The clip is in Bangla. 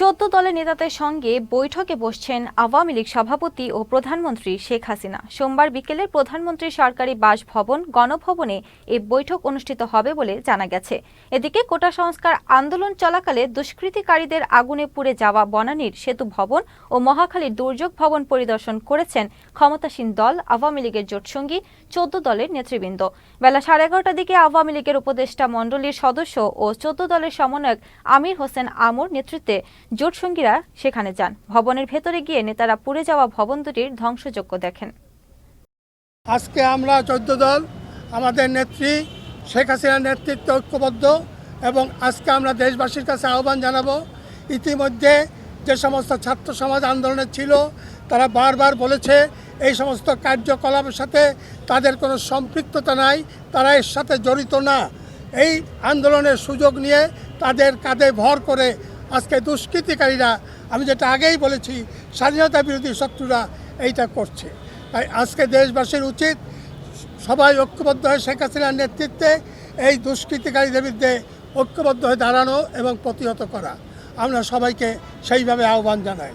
চোদ্দ দলের নেতাদের সঙ্গে বৈঠকে বসছেন আওয়ামী লীগ সভাপতি ও প্রধানমন্ত্রী শেখ হাসিনা। সোমবার বিকেলে প্রধানমন্ত্রী সরকারি বাসভবন, গণভবনে এই বৈঠক অনুষ্ঠিত হবে বলে জানা গেছে। এদিকে কোটা সংস্কার আন্দোলন চলাকালে দুষ্কৃতিকারীদের আগুনে পুড়ে যাওয়া বনানীর সেতু ভবন ও মহাখালীর দুর্যোগ ভবন পরিদর্শন করেছেন ক্ষমতাসীন দল আওয়ামী লীগের জোটসঙ্গী চোদ্দ দলের নেতৃবৃন্দ। বেলা সাড়ে এগারোটার দিকে আওয়ামী লীগের উপদেষ্টা মণ্ডলীর সদস্য ও চোদ্দ দলের সমন্বয়ক আমির হোসেন আমর নেতৃত্বে জোটসঙ্গীরা সেখানে যান। ভবনের ভেতরে গিয়ে নেতারা পুড়ে যাওয়া ভবন দুটির ধ্বংসযোগ্য দেখেন। আজকে আমরা চোদ্দ দল, আমাদের নেত্রী শেখ হাসিনার নেতৃত্ব ঐক্যবদ্ধ এবং আজকে আমরা দেশবাসীর কাছে আহ্বান জানাব, ইতিমধ্যে যে সমস্ত ছাত্র সমাজ আন্দোলনে ছিল, তারা বারবার বলেছে এই সমস্ত কার্যকলাপের সাথে তাদের কোনো সম্পৃক্ততা নাই, তারা এর সাথে জড়িত না। এই আন্দোলনের সুযোগ নিয়ে তাদের কাঁধে ভর করে আজকে দুষ্কৃতিকারীরা, আমি যেটা আগেই বলেছি, স্বাধীনতা বিরোধী শত্রুরা এইটা করছে। তাই আজকে দেশবাসীর উচিত সবাই ঐক্যবদ্ধ হয়ে শেখ হাসিনার নেতৃত্বে এই দুষ্কৃতিকারীদের বিরুদ্ধে ঐক্যবদ্ধ হয়ে দাঁড়ানো এবং প্রতিহত করা। আমরা সবাইকে সেইভাবে আহ্বান জানাই।